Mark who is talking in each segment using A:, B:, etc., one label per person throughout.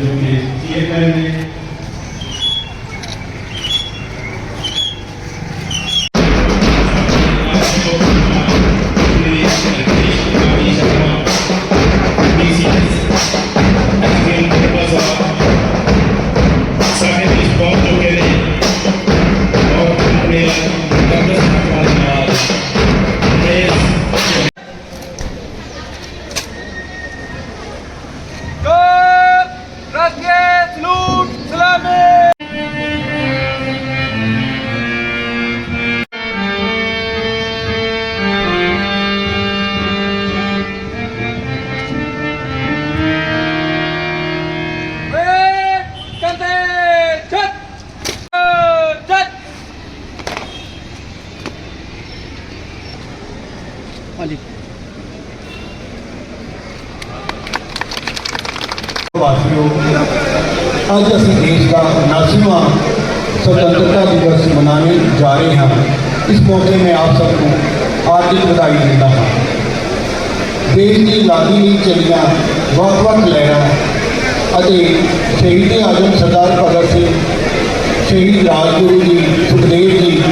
A: ਜੋ ਕਿ ਚੇਅਰਮੈਨ
B: ਹਾਂਜੀ
C: ਵਾਸੀਓ ਅੱਜ ਅਸੀਂ ਦੇਸ਼ ਦਾ 79ਵਾਂ ਸੁਤੰਤਰਤਾ ਦਿਵਸ ਮਨਾਉਣ ਜਾ ਰਹੇ ਹਾਂ ਇਸ ਮੌਕੇ ਮੈਂ ਆਪ ਸਭ ਨੂੰ ਹਾਰਦਿਕ ਵਧਾਈ ਦਿੰਦਾ ਹਾਂ ਦੇਸ਼ ਦੀ ਆਜ਼ਾਦੀ ਲਈ ਚੱਲੀਆਂ ਵੱਖ-ਵੱਖ ਲਹਿਰਾਂ ਅਤੇ ਸ਼ਹੀਦ ਆਜ਼ਮ ਸਰਦਾਰ ਭਗਤ ਸਿੰਘ ਸ਼ਹੀਦ ਰਾਜਗੁਰੂ ਜੀ ਸੁਖਦੇਵ ਜੀ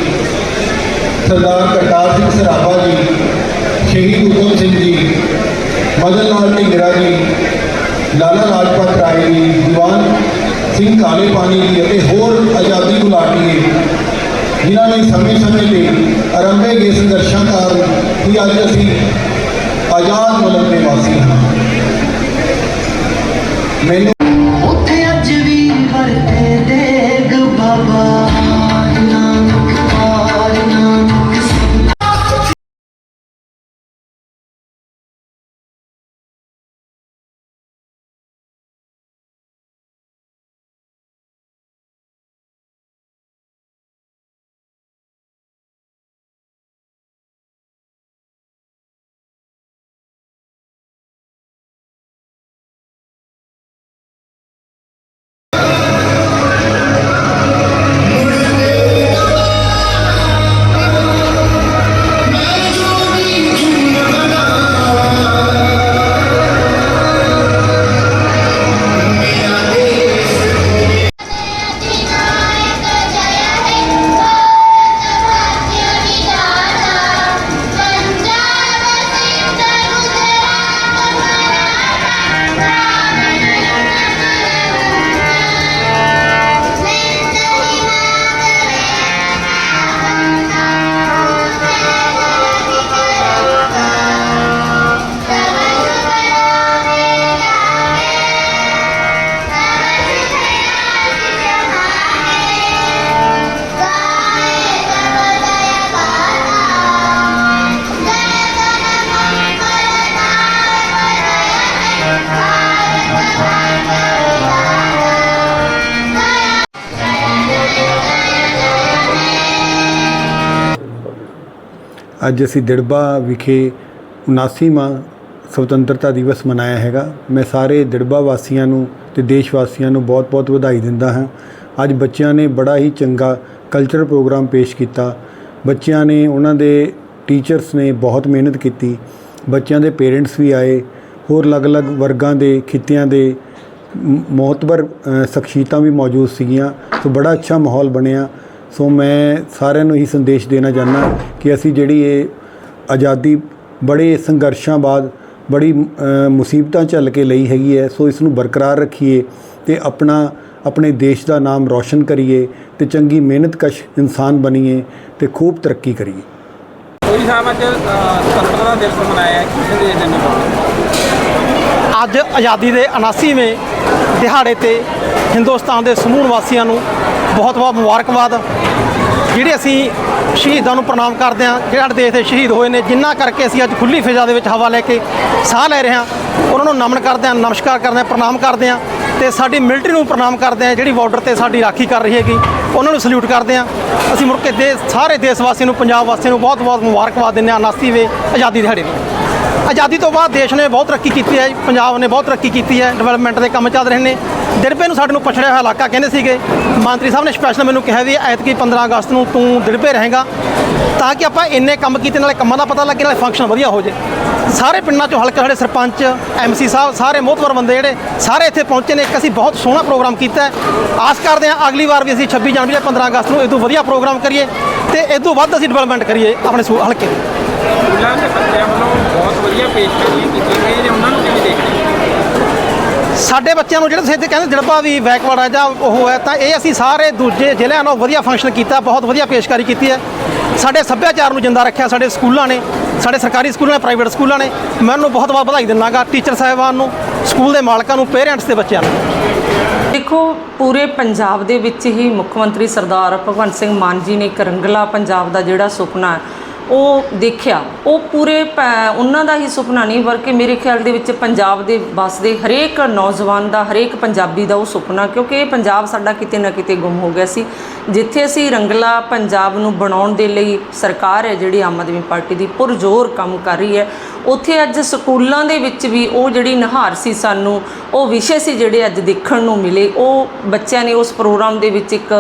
C: ਸਰਦਾਰ ਕਰਤਾਰ ਸਿੰਘ ਸਰਾਭਾ ਜੀ ਸ਼ਹੀਦ ਊਧਮ ਸਿੰਘ ਜੀ, ਮਦਨ ਲਾਲ ਢਿੰਗਰਾ ਜੀ, ਲਾਲਾ ਲਾਜਪਤ ਰਾਏ ਜੀ, ਦੀਵਾਨ ਸਿੰਘ ਕਾਲੇ ਪਾਣੀ ਜੀ ਅਤੇ ਹੋਰ ਆਜ਼ਾਦੀ ਗੁਲਾਟੀਏ, ਜਿਨ੍ਹਾਂ ਨੇ ਸਮੇਂ-ਸਮੇਂ ਤੇ ਆਰੰਭੇ ਗਏ ਸੰਘਰਸ਼ਾਂ ਕਾਰਨ ਹੀ ਅੱਜ ਅਸੀਂ ਆਜ਼ਾਦ ਮੁਲਕ ਦੇ ਵਾਸੀ ਹਾਂ। ਮੈਨੂੰ
D: ਅੱਜ
C: ਅਸੀਂ ਦਿੜਬਾ ਵਿਖੇ 79ਵਾਂ ਸੁਤੰਤਰਤਾ ਦਿਵਸ ਮਨਾਇਆ ਹੈਗਾ। ਮੈਂ ਸਾਰੇ ਦਿੜਬਾ ਵਾਸੀਆਂ ਨੂੰ ਤੇ ਦੇਸ਼ ਵਾਸੀਆਂ ਨੂੰ ਬਹੁਤ-ਬਹੁਤ ਵਧਾਈ ਦਿੰਦਾ ਹਾਂ। ਅੱਜ ਬੱਚਿਆਂ ਨੇ ਬੜਾ ਹੀ ਚੰਗਾ ਕਲਚਰਲ ਪ੍ਰੋਗਰਾਮ ਪੇਸ਼ ਕੀਤਾ। ਬੱਚਿਆਂ ਨੇ, ਉਹਨਾਂ ਦੇ ਟੀਚਰਸ ਨੇ ਬਹੁਤ ਮਿਹਨਤ ਕੀਤੀ। ਬੱਚਿਆਂ ਦੇ ਪੇਰੈਂਟਸ ਵੀ ਆਏ। ਹੋਰ ਅਲੱਗ-ਅਲੱਗ ਵਰਗਾਂ ਦੇ ਖਿੱਤਿਆਂ ਦੇ ਮ- ਸ਼ਖਸੀਅਤਾਂ ਵੀ ਮੌਜੂਦ ਸੀਗੀਆਂ। ਸੋ ਬੜਾ ਅੱਛਾ ਮਾਹੌਲ ਬਣਿਆ। ਸੋ ਮੈਂ ਸਾਰਿਆਂ ਨੂੰ ਇਹੀ ਸੰਦੇਸ਼ ਦੇਣਾ ਚਾਹੁੰਦਾ ਕਿ ਅਸੀਂ ਜਿਹੜੀ ਇਹ ਆਜ਼ਾਦੀ ਬੜੇ ਸੰਘਰਸ਼ਾਂ ਬਾਅਦ ਬੜੀ ਮੁਸੀਬਤਾਂ ਝੱਲ ਕੇ ਲਈ ਹੈਗੀ ਹੈ ਸੋ ਇਸ ਨੂੰ ਬਰਕਰਾਰ ਰੱਖੀਏ ਤੇ ਆਪਣਾ ਆਪਣੇ ਦੇਸ਼ ਦਾ ਨਾਮ ਰੌਸ਼ਨ ਕਰੀਏ ਤੇ ਚੰਗੀ ਮਿਹਨਤਕਸ਼ ਇਨਸਾਨ ਬਣੀਏ ਤੇ ਖੂਬ ਤਰੱਕੀ ਕਰੀਏ।
B: ਕੋਈ ਸਾਹਿਬ ਅੱਜ ਸੁਤੰਤਰਤਾ ਦਿਵਸ ਮਨਾਇਆ ਹੈ ਕਿਸੇ ਦੇ ਦਿਨ
E: ਅੱਜ ਆਜ਼ਾਦੀ ਦੇ 79ਵੇਂ ਦਿਹਾੜੇ ਤੇ ਹਿੰਦੁਸਤਾਨ ਦੇ ਸਮੂਹ ਵਾਸੀਆਂ ਨੂੰ ਬਹੁਤ-ਬਹੁਤ ਮੁਬਾਰਕਬਾਦ। ਜਿਹੜੇ ਅਸੀਂ ਸ਼ਹੀਦਾਂ ਨੂੰ ਪ੍ਰਣਾਮ ਕਰਦੇ ਹਾਂ, ਜਿਹੜੇ ਸਾਡੇ ਦੇਸ਼ ਦੇ ਸ਼ਹੀਦ ਹੋਏ ਨੇ ਜਿਨ੍ਹਾਂ ਕਰਕੇ ਅਸੀਂ ਅੱਜ ਖੁੱਲੀ ਫਿਜ਼ਾ ਦੇ ਵਿੱਚ ਹਵਾ ਲੈ ਕੇ ਸਾਹ ਲੈ ਰਹੇ ਹਾਂ, ਉਹਨਾਂ ਨੂੰ ਨਮਨ ਕਰਦੇ ਹਾਂ, ਨਮਸਕਾਰ ਕਰਦੇ ਹਾਂ, ਪ੍ਰਣਾਮ ਕਰਦੇ ਹਾਂ ਤੇ ਸਾਡੀ ਮਿਲਟਰੀ ਨੂੰ ਪ੍ਰਣਾਮ ਕਰਦੇ ਹਾਂ, ਜਿਹੜੀ ਬਾਰਡਰ ਤੇ ਸਾਡੀ ਰਾਖੀ ਕਰ ਰਹੀ ਹੈਗੀ, ਉਹਨਾਂ ਨੂੰ ਸਲੂਟ ਕਰਦੇ ਹਾਂ। ਅਸੀਂ ਮੁੜ ਕੇ ਦੇ, ਸਾਰੇ ਦੇਸ਼ ਵਾਸੀਆਂ ਨੂੰ, ਪੰਜਾਬ ਵਾਸੀਆਂ ਨੂੰ ਬਹੁਤ-ਬਹੁਤ ਮੁਬਾਰਕਬਾਦ ਦਿੰਦੇ ਹਾਂ 79ਵੇਂ ਆਜ਼ਾਦੀ ਦਿਹਾੜੇ ਦੀ ਆਜ਼ਾਦੀ ਤੋਂ ਬਾਅਦ ਦੇਸ਼ ਨੇ ਬਹੁਤ ਤਰੱਕੀ ਕੀਤੀ ਹੈ, ਪੰਜਾਬ ਨੇ ਬਹੁਤ ਤਰੱਕੀ ਕੀਤੀ ਹੈ ਡਿਵੈਲਪਮੈਂਟ ਦੇ ਕੰਮ ਚੱਲ ਰਹੇ ਨੇ। ਦਿੜਬੇ ਨੂੰ ਸਾਡੇ ਨੂੰ ਪਛੜਿਆ ਹੋਇਆ ਇਲਾਕਾ ਕਹਿੰਦੇ ਸੀਗੇ, ਮੰਤਰੀ ਸਾਹਿਬ ਨੇ ਸਪੈਸ਼ਲ ਮੈਨੂੰ ਕਿਹਾ ਵੀ ਐਤਕੀ 15 ਅਗਸਤ ਨੂੰ ਤੂੰ ਦਿੜਬੇ ਰਹੇਗਾ ਤਾਂ ਕਿ ਆਪਾਂ ਇੰਨੇ ਕੰਮ ਕੀਤੇ, ਨਾਲੇ ਕੰਮਾਂ ਦਾ ਪਤਾ ਲੱਗੇ ਨਾਲੇ ਫੰਕਸ਼ਨ ਵਧੀਆ ਹੋ ਜੇ ਸਾਰੇ ਪਿੰਡਾਂ ਚੋਂ ਹਲਕੇ ਸਾਡੇ ਸਰਪੰਚ ਐਮਸੀ ਸਾਹਿਬ, ਸਾਰੇ ਮੋਹਤਵਰ ਬੰਦੇ ਜਿਹੜੇ ਸਾਰੇ ਇੱਥੇ ਪਹੁੰਚੇ ਨੇ। ਇੱਕ ਅਸੀਂ ਬਹੁਤ ਸੋਹਣਾ ਪ੍ਰੋਗਰਾਮ ਕੀਤਾ ਆਸ ਕਰਦੇ ਹਾਂ ਅਗਲੀ ਵਾਰ ਵੀ ਅਸੀਂ 26 ਜਨਵਰੀ ਜਾਂ 15 ਅਗਸਤ ਨੂੰ ਇਹ ਤੋਂ ਵਧੀਆ ਪ੍ਰੋਗਰਾਮ ਕਰੀਏ ਤੇ ਇਹ ਤੋਂ ਵੱਧ ਅਸੀਂ ਡਿਵੈਲਪਮੈਂਟ ਕਰੀਏ ਆਪਣੇ ਸੂ- ਹਲਕੇ ਦੀ।
B: ਸਕੂਲਾਂ ਦੇ ਬੱਚਿਆਂ ਵੱਲੋਂ ਬਹੁਤ ਵਧੀਆ ਪੇਸ਼ਕਾਰੀਆਂ ਕੀਤੀਆਂ ਗਈਆਂ ਨੇ ਉਹਨਾਂ ਨੂੰ ਕਿਵੇਂ ਦੇਖਦੇ ਹੋ?
E: ਸਾਡੇ ਬੱਚਿਆਂ ਨੂੰ ਜਿਹੜੇ ਤੁਸੀਂ ਇੱਥੇ ਕਹਿੰਦੇ ਜੜਪਾ ਵੀ ਬੈਕਵਰਡ ਹੈ ਜਾਂ ਉਹ ਹੈ ਤਾਂ ਇਹ ਅਸੀਂ ਸਾਰੇ ਦੂਜੇ ਜ਼ਿਲ੍ਹਿਆਂ ਨਾਲੋਂ ਵਧੀਆ ਫੰਕਸ਼ਨ ਕੀਤਾ ਬਹੁਤ ਵਧੀਆ ਪੇਸ਼ਕਾਰੀ ਕੀਤੀ ਹੈ। ਸਾਡੇ ਸੱਭਿਆਚਾਰ ਨੂੰ ਜਿੰਦਾ ਰੱਖਿਆ ਸਾਡੇ ਸਕੂਲਾਂ ਨੇ ਸਾਡੇ ਸਰਕਾਰੀ ਸਕੂਲਾਂ ਨੇ ਪ੍ਰਾਈਵੇਟ ਸਕੂਲਾਂ ਨੇ। ਮੈਂ ਉਹਨੂੰ ਬਹੁਤ ਬਹੁਤ ਵਧਾਈ ਦਿੰਦਾਗਾ ਟੀਚਰ ਸਾਹਿਬਾਨ ਨੂੰ ਸਕੂਲ ਦੇ ਮਾਲਕਾਂ ਨੂੰ ਪੇਰੈਂਟਸ ਤੇ ਬੱਚਿਆਂ ਨੂੰ।
F: ਦੇਖੋ ਪੂਰੇ ਪੰਜਾਬ ਦੇ ਵਿੱਚ ਹੀ ਮੁੱਖ ਮੰਤਰੀ ਸਰਦਾਰ ਭਗਵੰਤ ਸਿੰਘ ਮਾਨ ਜੀ ਨੇ ਇੱਕ ਰੰਗਲਾ ਪੰਜਾਬ ਦਾ ਜਿਹੜਾ ਸੁਪਨਾ ਹੈ, ਉਹ ਦੇਖਿਆ। ਉਹ ਪੂਰੇ ਪ- ਉਹਨਾਂ ਦਾ ਹੀ ਸੁਪਨਾ ਨਹੀਂ, ਬਲਕਿ ਮੇਰੇ ਖਿਆਲ ਦੇ ਵਿੱਚ ਪੰਜਾਬ ਦੇ ਵਸਦੇ ਹਰੇਕ ਨੌਜਵਾਨ ਦਾ, ਹਰੇਕ ਪੰਜਾਬੀ ਦਾ ਉਹ ਸੁਪਨਾ, ਕਿਉਂਕਿ ਇਹ ਪੰਜਾਬ ਸਾਡਾ ਕਿਤੇ ਨਾ ਕਿਤੇ ਗੁੰਮ ਹੋ ਗਿਆ ਸੀ। ਜਿੱਥੇ ਅਸੀਂ ਰੰਗਲਾ ਪੰਜਾਬ ਨੂੰ ਬਣਾਉਣ ਦੇ ਲਈ ਸਰਕਾਰ ਹੈ, ਜਿਹੜੀ ਆਮ ਆਦਮੀ ਪਾਰਟੀ ਦੀ ਪੁਰਜ਼ੋਰ ਕੰਮ ਕਰ ਰਹੀ ਹੈ ਉੱਥੇ ਅੱਜ ਸਕੂਲਾਂ ਦੇ ਵਿੱਚ ਵੀ ਉਹ ਜਿਹੜੀ ਨਹਾਰ ਸੀ ਸਾਨੂੰ ਉਹ ਵਿਸ਼ੇ ਸੀ ਜਿਹੜੇ ਅੱਜ ਦੇਖਣ ਨੂੰ ਮਿਲੇ। ਉਹ ਬੱਚਿਆਂ ਨੇ ਉਸ ਪ੍ਰੋਗਰਾਮ ਦੇ ਵਿੱਚ ਇੱਕ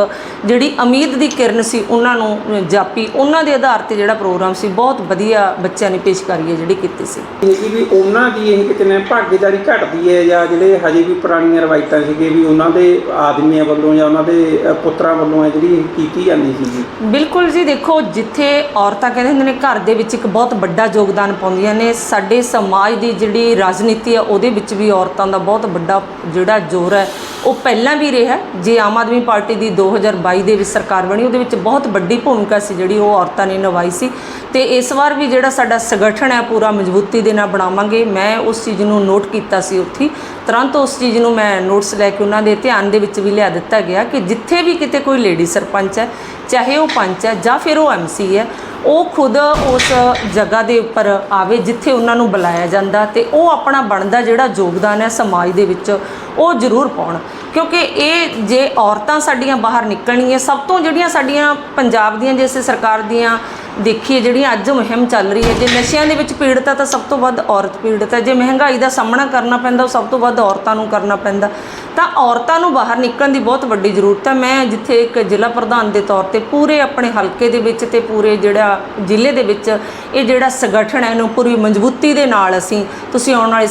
F: ਜਿਹੜੀ ਉਮੀਦ ਦੀ ਕਿਰਨ ਸੀ ਉਹਨਾਂ ਨੂੰ ਜਾਪੀ। ਉਹਨਾਂ ਦੇ ਆਧਾਰ ਤੇ ਜਿਹੜਾ ਪ੍ਰੋਗਰਾਮ ਸੀ ਬਹੁਤ ਵਧੀਆ ਬੱਚਿਆਂ ਨੇ ਪੇਸ਼ਕਾਰੀ ਹੈ ਜਿਹੜੀ ਕੀਤੀ ਸੀ।
B: ਇਹ ਵੀ ਉਹਨਾਂ ਦੀ ਇਹ ਕਿਤੇ ਨਾ ਭਾਗੀਦਾਰੀ ਘਟਦੀ ਹੈ ਜਾਂ ਜਿਹੜੇ ਹਜੇ ਵੀ ਪੁਰਾਣੀਆਂ ਰਵਾਇਤਾਂ ਸੀਗੇ ਵੀ ਉਹਨਾਂ ਦੇ ਆਦਮੀਆਂ ਵੱਲੋਂ ਜਾਂ ਉਹਨਾਂ ਦੇ ਪੁੱਤਰਾਂ ਵੱਲੋਂ ਹੈ ਜਿਹੜੀ ਕੀਤੀ ਜਾਂਦੀ ਸੀਗੀ
F: ਬਿਲਕੁਲ ਜੀ ਦੇਖੋ ਜਿੱਥੇ ਔਰਤਾਂ ਕਹਿੰਦੇ ਹੁੰਦੇ ਨੇ ਘਰ ਦੇ ਵਿੱਚ ਇੱਕ ਬਹੁਤ ਵੱਡਾ ਯੋਗਦਾਨ ਪਾਉਂਦੀਆਂ ਨੇ ਸਾਡੇ ਸਮਾਜ ਦੀ ਜਿਹੜੀ ਰਾਜਨੀਤੀ ਆ, ਉਹਦੇ ਵਿੱਚ ਵੀ ਔਰਤਾਂ ਦਾ ਬਹੁਤ ਵੱਡਾ ਜਿਹੜਾ ਜ਼ੋਰ ਹੈ, ਉਹ ਪਹਿਲਾਂ ਵੀ ਰਿਹਾ। ਜੇ ਆਮ ਆਦਮੀ ਪਾਰਟੀ ਦੀ 2022 ਦੇ ਵਿੱਚ ਸਰਕਾਰ ਬਣੀ, ਉਹਦੇ ਵਿੱਚ ਬਹੁਤ ਵੱਡੀ ਭੂਮਿਕਾ ਸੀ ਜਿਹੜੀ ਉਹ ਔਰਤਾਂ ਨੇ ਨਿਭਾਈ ਸੀ। ਤੇ ਇਸ ਵਾਰ ਵੀ ਜਿਹੜਾ ਸਾਡਾ ਸੰਗਠਨ ਹੈ, ਪੂਰਾ ਮਜ਼ਬੂਤੀ ਦੇ ਨਾਲ ਬਣਾਵਾਂਗੇ। ਮੈਂ ਉਸ ਚੀਜ਼ ਨੂੰ ਨੋਟ ਕੀਤਾ ਸੀ ਉੱਥੇ। ਤੁਰੰਤ ਉਸ ਚੀਜ਼ ਨੂੰ ਮੈਂ ਨੋਟਸ ਲੈ ਕੇ ਉਹਨਾਂ ਦੇ ਧਿਆਨ ਦੇ ਵਿੱਚ ਵੀ ਲਿਆ ਦਿੱਤਾ ਗਿਆ ਕਿ ਜਿੱਥੇ ਵੀ ਕਿਤੇ ਕੋਈ ਲੇਡੀ ਸਰਪੰਚ ਹੈ, ਚਾਹੇ ਉਹ ਪੰਚ ਹੈ ਜਾਂ ਫਿਰ ਉਹ ਐਮਸੀ ਹੈ ਉਹ ਖੁਦ ਉਸ ਜਗ੍ਹਾ ਦੇ ਉੱਪਰ ਆਵੇ ਜਿੱਥੇ ਉਹਨਾਂ ਨੂੰ ਬੁਲਾਇਆ ਜਾਂਦਾ ਤੇ ਉਹ ਆਪਣਾ ਬਣਦਾ ਜਿਹੜਾ ਯੋਗਦਾਨ ਹੈ ਸਮਾਜ ਦੇ ਵਿੱਚ ਉਹ ਜ਼ਰੂਰ ਪਾਉਣ। ਕਿਉਂਕਿ ਇਹ ਜੇ ਔਰਤਾਂ ਸਾਡੀਆਂ ਬਾਹਰ ਨਿਕਲਣਗੀਆਂ, ਸਭ ਤੋਂ ਜਿਹੜੀਆਂ ਸਾਡੀਆਂ ਪੰਜਾਬ ਦੀਆਂ, ਜਿਸ ਸਰਕਾਰ ਦੀਆਂ ਦੇਖੀਏ ਜਿਹੜੀਆਂ ਅੱਜ ਮੁਹਿੰਮ ਚੱਲ ਰਹੀ ਹੈ, ਜੇ ਨਸ਼ਿਆਂ ਦੇ ਵਿੱਚ ਪੀੜਤ ਹੈ ਤਾਂ ਸਭ ਤੋਂ ਵੱਧ ਔਰਤ ਪੀੜਤ ਹੈ, ਜੇ ਮਹਿੰਗਾਈ ਦਾ ਸਾਹਮਣਾ ਕਰਨਾ ਪੈਂਦਾ, ਉਹ ਸਭ ਤੋਂ ਵੱਧ ਔਰਤਾਂ ਨੂੰ ਕਰਨਾ ਪੈਂਦਾ। ਤਾਂ ਔਰਤਾਂ ਨੂੰ ਬਾਹਰ ਨਿਕਲਣ ਦੀ ਬਹੁਤ ਵੱਡੀ ਜ਼ਰੂਰਤ ਹੈ। ਮੈਂ ਜਿੱਥੇ ਇੱਕ ਜ਼ਿਲ੍ਹਾ ਪ੍ਰਧਾਨ ਦੇ ਤੌਰ ਤੇ ਪੂਰੇ ਆਪਣੇ ਹਲਕੇ ਦੇ ਵਿੱਚ ਤੇ ਪੂਰੇ ਜਿਹੜਾ ਜ਼ਿਲ੍ਹੇ ਦੇ ਵਿੱਚ ਇਹ ਜਿਹੜਾ ਸੰਗਠਨ ਹੈ, ਇਹਨੂੰ ਪੂਰੀ ਮਜ਼ਬੂਤੀ ਦੇ ਨਾਲ ਅਸੀਂ, ਤੁਸੀਂ ਆਉਣ ਵਾਲੇ